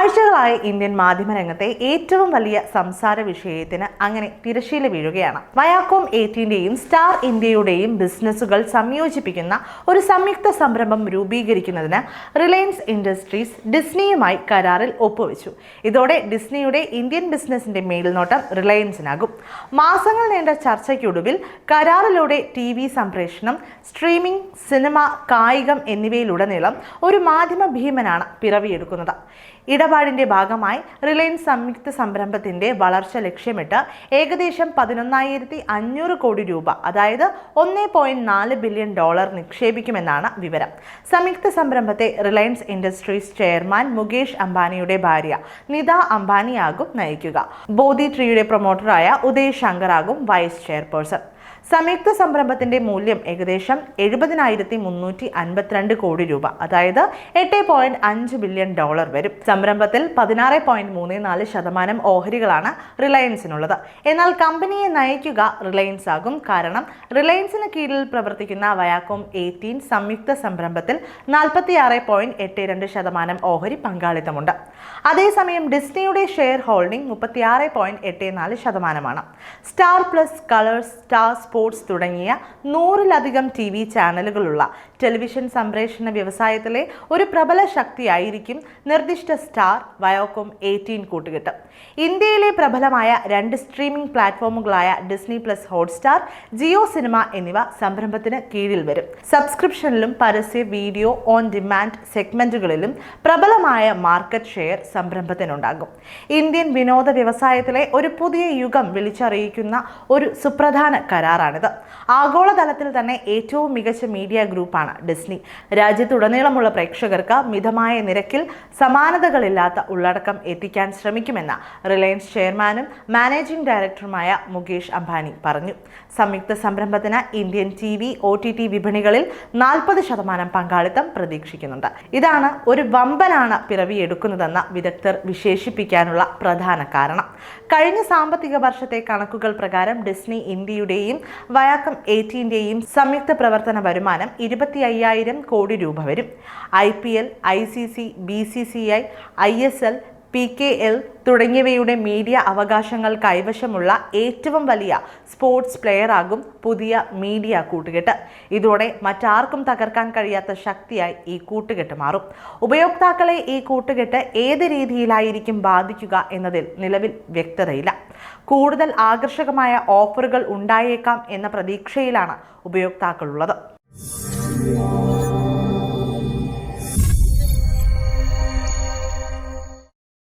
ആഴ്ചകളായി ഇന്ത്യൻ മാധ്യമരംഗത്തെ ഏറ്റവും വലിയ സംസാര വിഷയത്തിന് അങ്ങനെ തിരശീല വീഴുകയാണ്. വയാക്കോം എയ്റ്റീന്റെയും സ്റ്റാർ ഇന്ത്യയുടെയും ബിസിനസ്സുകൾ സംയോജിപ്പിക്കുന്ന ഒരു സംയുക്ത സംരംഭം രൂപീകരിക്കുന്നതിന് റിലയൻസ് ഇൻഡസ്ട്രീസ് ഡിസ്നിയുമായി കരാറിൽ ഒപ്പുവെച്ചു. ഇതോടെ ഡിസ്നിയുടെ ഇന്ത്യൻ ബിസിനസിന്റെ മേൽനോട്ടം റിലയൻസിനാകും. മാസങ്ങൾ നീണ്ട ചർച്ചയ്ക്കൊടുവിൽ കരാറിലൂടെ ടി വി സംപ്രേഷണം സ്ട്രീമിംഗ് സിനിമ കായികം എന്നിവയിലുടനീളം ഒരു മാധ്യമ ഭീമനാണ് പിറവിയെടുക്കുന്നത്. ഇടപാടിന്റെ ഭാഗമായി റിലയൻസ് സംയുക്ത സംരംഭത്തിന്റെ വളർച്ച ലക്ഷ്യമിട്ട് ഏകദേശം പതിനൊന്നായിരത്തി അഞ്ഞൂറ് കോടി രൂപ അതായത് ഒന്നേ പോയിന്റ് നാല് ബില്യൺ ഡോളർ നിക്ഷേപിക്കുമെന്നാണ് വിവരം. സംയുക്ത സംരംഭത്തെ റിലയൻസ് ഇൻഡസ്ട്രീസ് ചെയർമാൻ മുകേഷ് അംബാനിയുടെ ഭാര്യ നിത അംബാനിയാകും നയിക്കുക. ബോധി ട്രീയുടെ പ്രൊമോട്ടറായ ഉദയ് ശങ്കർ ആകും വൈസ് ചെയർപേഴ്സൺ. സംയുക്ത സംരംഭത്തിന്റെ മൂല്യം ഏകദേശം എഴുപതിനായിരത്തി മുന്നൂറ്റി അൻപത്തിരണ്ട് കോടി രൂപ അതായത് എട്ട് പോയിന്റ് അഞ്ച് ബില്യൺ ഡോളർ വരും. സംരംഭത്തിൽ പതിനാറ് പോയിന്റ് മൂന്ന് നാല് ശതമാനം ഓഹരികളാണ് റിലയൻസിനുള്ളത്. എന്നാൽ കമ്പനിയെ നയിക്കുക റിലയൻസ് ആകും. കാരണം റിലയൻസിന് കീഴിൽ പ്രവർത്തിക്കുന്ന വയാക്കോം എയ്റ്റീൻ സംയുക്ത സംരംഭത്തിൽ നാൽപ്പത്തി ആറ് പോയിന്റ് എട്ട് രണ്ട് ശതമാനം ഓഹരി പങ്കാളിത്തമുണ്ട്. അതേസമയം ഡിസ്നിയുടെ ഷെയർ ഹോൾഡിംഗ് മുപ്പത്തിയാറ് പോയിന്റ് എട്ട് നാല് ശതമാനമാണ്. Star Plus Colors Star Sports തുടങ്ങിയ നൂറിലധികം ടി വി ചാനലുകളുള്ള ടെലിവിഷൻ സംപ്രേഷണ വ്യവസായത്തിലെ ഒരു പ്രബല ശക്തിയായിരിക്കും നിർദ്ദിഷ്ട സ്റ്റാർ വയോകോം എയ്റ്റീൻ കൂട്ടുകെട്ട്. ഇന്ത്യയിലെ പ്രബലമായ രണ്ട് streaming പ്ലാറ്റ്ഫോമുകളായ Disney Plus Hotstar Jio Cinema എന്നിവ സംരംഭത്തിന് കീഴിൽ വരും. സബ്സ്ക്രിപ്ഷനിലും പരസ്യ വീഡിയോ ഓൺ ഡിമാൻഡ് സെഗ്മെന്റുകളിലും പ്രബലമായ മാർക്കറ്റ് ഷെയർ സംരംഭത്തിനുണ്ടാകും. ഇന്ത്യൻ വിനോദ വ്യവസായത്തിലെ ഒരു പുതിയ യുഗം വിളിച്ചറിയിക്കുന്ന ഒരു സുപ്രധാന കരാറാണിത്. ആഗോളതലത്തിൽ തന്നെ ഏറ്റവും മികച്ച മീഡിയ ഗ്രൂപ്പാണ് ഡിസ്നി. രാജ്യത്തുടനീളമുള്ള പ്രേക്ഷകർക്ക് മിതമായ നിരക്കിൽ സമാനതകളില്ലാത്ത ഉള്ളടക്കം എത്തിക്കാൻ ശ്രമിക്കുമെന്ന് റിലയൻസ് ചെയർമാനും മാനേജിംഗ് ഡയറക്ടറുമായ മുകേഷ് അംബാനി പറഞ്ഞു. സംയുക്ത സംരംഭത്തിന് Indian T V O T T വിപണികളിൽ നാൽപ്പത് ശതമാനം പങ്കാളിത്തം പ്രതീക്ഷിക്കുന്നുണ്ട്. ഇതാണ് ഒരു വമ്പനാണ് പിറവിയെടുക്കുന്നതെന്ന് വിദഗ്ധർ വിശേഷിപ്പിക്കാനുള്ള പ്രധാന കാരണം. കഴിഞ്ഞ സാമ്പത്തിക വർഷത്തെ കണക്കുകൾ പ്രകാരം ഡിസ്നി ഇന്ത്യയുടെയും വയാക്കം എയ്റ്റീന്റെയും സംയുക്ത പ്രവർത്തന വരുമാനം ഇരുപത്തി അയ്യായിരം കോടി രൂപ വരും. I P L I C C B C C I I S L P K L തുടങ്ങിയവയുടെ മീഡിയ അവകാശങ്ങൾ കൈവശമുള്ള ഏറ്റവും വലിയ സ്പോർട്സ് പ്ലെയറാകും പുതിയ മീഡിയ കൂട്ടുകെട്ട്. ഇതോടെ മറ്റാർക്കും തകർക്കാൻ കഴിയാത്ത ശക്തിയായി ഈ കൂട്ടുകെട്ട് മാറും. ഉപയോക്താക്കളെ ഈ കൂട്ടുകെട്ട് ഏത് രീതിയിലായിരിക്കും ബാധിക്കുക എന്നതിൽ നിലവിൽ വ്യക്തതയില്ല. കൂടുതൽ ആകർഷകമായ ഓഫറുകൾ ഉണ്ടായേക്കാം എന്ന പ്രതീക്ഷയിലാണ് ഉപയോക്താക്കളുള്ളത്.